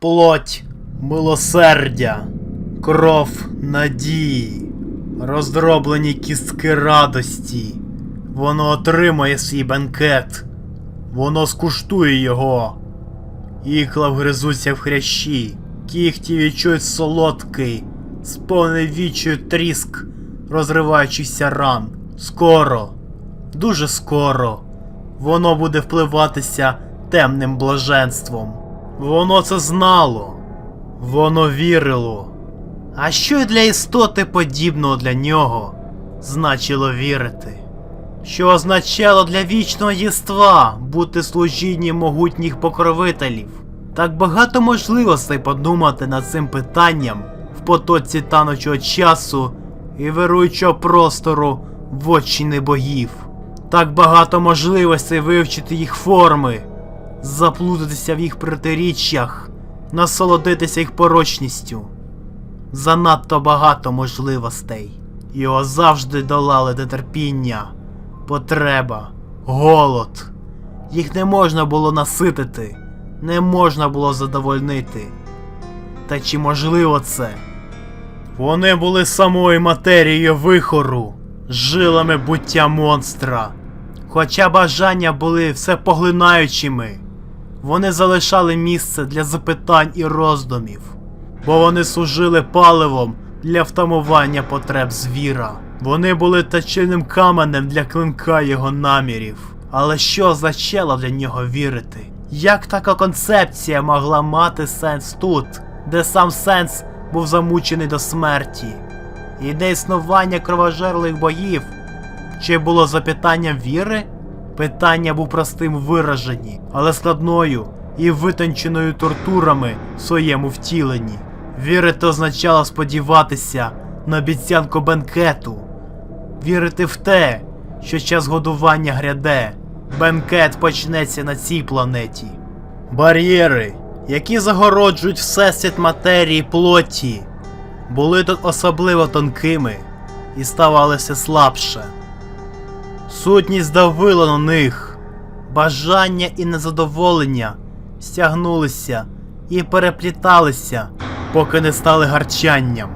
плоть милосердя, кров надії, роздроблені кістки радості. Воно отримає свій бенкет. Воно скуштує його. Ікла вгризуться в хрящі, кіхті відчують солодкий, сповнений вічою тріск, розриваючихся ран. Скоро, дуже скоро, воно буде впливатися темним блаженством. Воно це знало, воно вірило. А що й для істоти подібного для нього значило вірити? Що означало для вічного єства бути служінням могутніх покровителів? Так багато можливостей подумати над цим питанням в потоці танучого часу і вируючого простору в очі богів. Так багато можливостей вивчити їх форми, заплутатися в їх протиріччях, насолодитися їх порочністю. Занадто багато можливостей. Його завжди долали нетерпіння, потреба, голод. Їх не можна було наситити, не можна було задовольнити. Та чи можливо це? Вони були самою матерією вихору, жилами буття монстра. Хоча бажання були всепоглинаючими, вони залишали місце для запитань і роздумів, бо вони служили паливом для втамування потреб звіра. Вони були точильним каменем для клинка його намірів. Але що означало для нього вірити? Як така концепція могла мати сенс тут, де сам сенс був замучений до смерті? Ідея існування кровожерлих боїв чи було запитанням віри? Питання був простим в вираженні, але складною і витонченою тортурами в своєму втіленні. Вірити означало сподіватися на обіцянку бенкету, вірити в те, що час годування гряде, бенкет почнеться на цій планеті. Бар'єри, які загороджують всесвіт матерії плоті, були тут особливо тонкими і ставалися слабше. Сутність давила на них, бажання і незадоволення стягнулися і перепліталися, поки не стали гарчанням.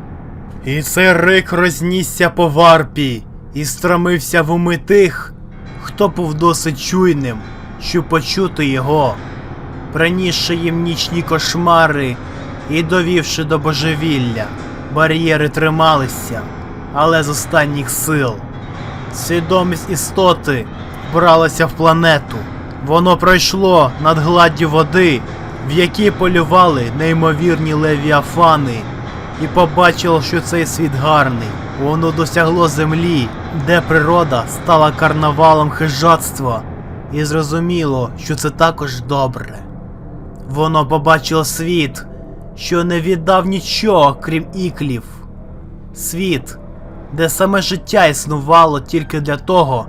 І цей рик рознісся по варпі і стромився в уми тих, хто був досить чуйним, щоб почути його, принісши їм нічні кошмари і довівши до божевілля. Бар'єри трималися, але з останніх сил. Свідомість істоти вбралася в планету. Воно пройшло над гладдю води, в якій полювали неймовірні левіафани, і побачило, що цей світ гарний. Воно досягло землі, де природа стала карнавалом хижацтва, і зрозуміло, що це також добре. Воно побачило світ, що не віддав нічого, крім іклів. Світ, де саме життя існувало тільки для того,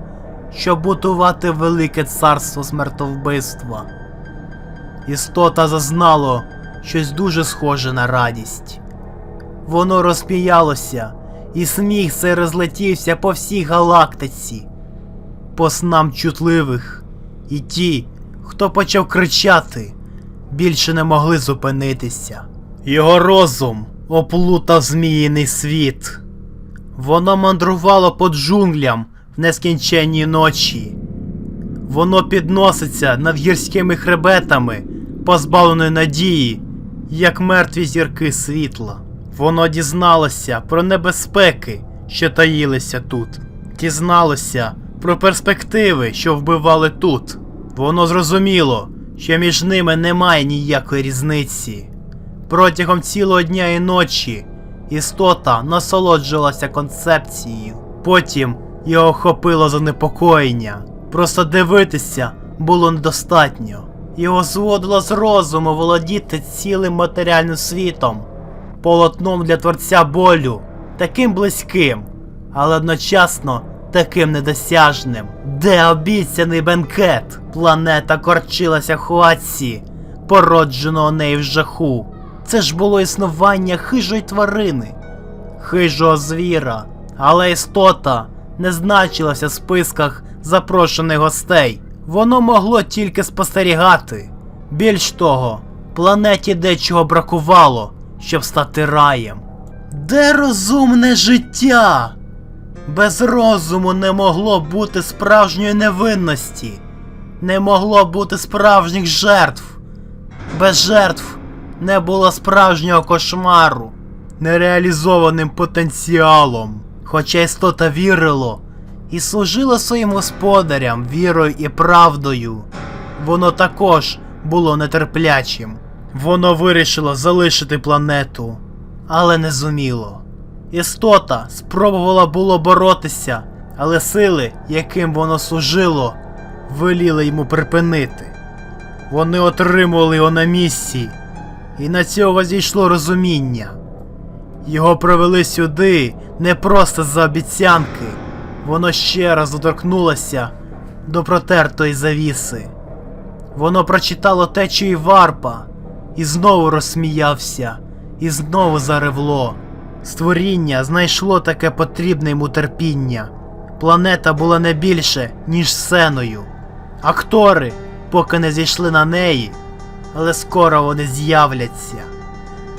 щоб будувати велике царство смертовбивства. Істота зазнало щось дуже схоже на радість. Воно розпіялося, і сміх цей розлетівся по всій галактиці, по снам чутливих, і ті, хто почав кричати, більше не могли зупинитися. Його розум оплутав зміїний світ. Воно мандрувало по джунглям в нескінченні ночі. Воно підноситься над гірськими хребетами, позбавленої надії, як мертві зірки світла. Воно дізналося про небезпеки, що таїлися тут, дізналося про перспективи, що вбивали тут. Воно зрозуміло, що між ними немає ніякої різниці. Протягом цілого дня і ночі істота насолоджувалася концепцією. Потім його охопило занепокоєння. Просто дивитися було недостатньо. Його зводило з розуму володіти цілим матеріальним світом, полотном для творця болю, таким близьким, але одночасно таким недосяжним. Де обіцяний бенкет? Планета корчилася хуаці, породженого нею в жаху. Це ж було існування хижої тварини, хижого звіра, але істота не значилася в списках запрошених гостей. Воно могло тільки спостерігати. Більш того, Планеті дечого бракувало, щоб стати раєм. Де розумне життя? Без розуму не могло бути справжньої невинності, не могло бути справжніх жертв. Без жертв не було справжнього кошмару, нереалізованим потенціалом. Хоча істота вірило і служило своїм господарям вірою і правдою, воно також було нетерплячим. Воно вирішило залишити планету, але не зуміло. Істота спробувала було боротися, але сили, яким воно служило, веліли йому припинити. Вони отримували його на місці, і на цього зійшло розуміння. Його привели сюди не просто за обіцянки, воно ще раз доторкнулося до протертої завіси. Воно прочитало течії варпа і знову розсміявся, і знову заревло. Створіння знайшло таке потрібне йому терпіння. Планета була не більше, ніж сценою. Актори поки не зійшли на неї, але скоро вони з'являться.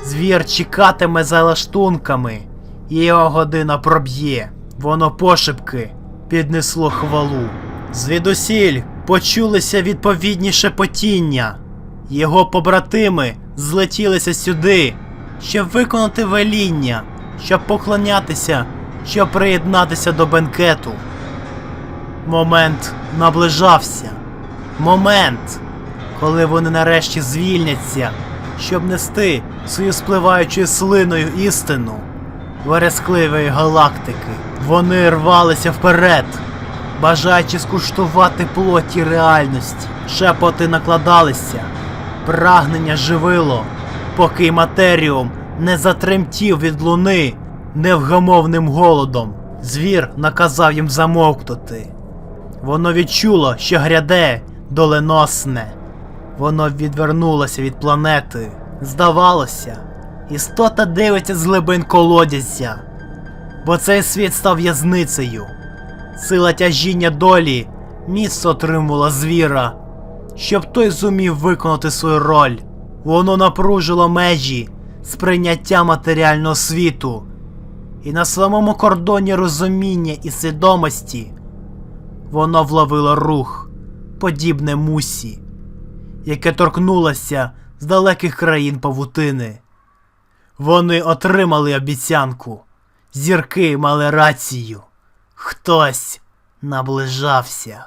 Звір чекатиме за лаштунками, і його година проб'є. Воно пошепки піднесло хвалу. Звідусіль почулися відповідні шепотіння. Його побратими злетілися сюди, щоб виконати веління, щоб поклонятися, щоб приєднатися до бенкету. Момент наближався. Момент, коли вони нарешті звільняться, щоб нести свою спливаючою слиною істину верескливої галактики. Вони рвалися вперед, бажаючи скуштувати плоті реальності. Шепоти накладалися, прагнення живило, поки матеріум не затремтів від луни невгамовним голодом. Звір наказав їм замовкнути. Воно відчуло, що гряде доленосне. Воно відвернулося від планети. Здавалося, істота дивиться з глибин колодязя, бо цей світ став в'язницею. Сила тяжіння долі міцно отримувала звіра, щоб той зумів виконати свою роль. Воно напружило межі сприйняття матеріального світу, і на самому кордоні розуміння і свідомості воно вловило рух, подібне мусі, яке торкнулося з далеких країн павутини. Вони отримали обіцянку. Зірки мали рацію. Хтось наближався.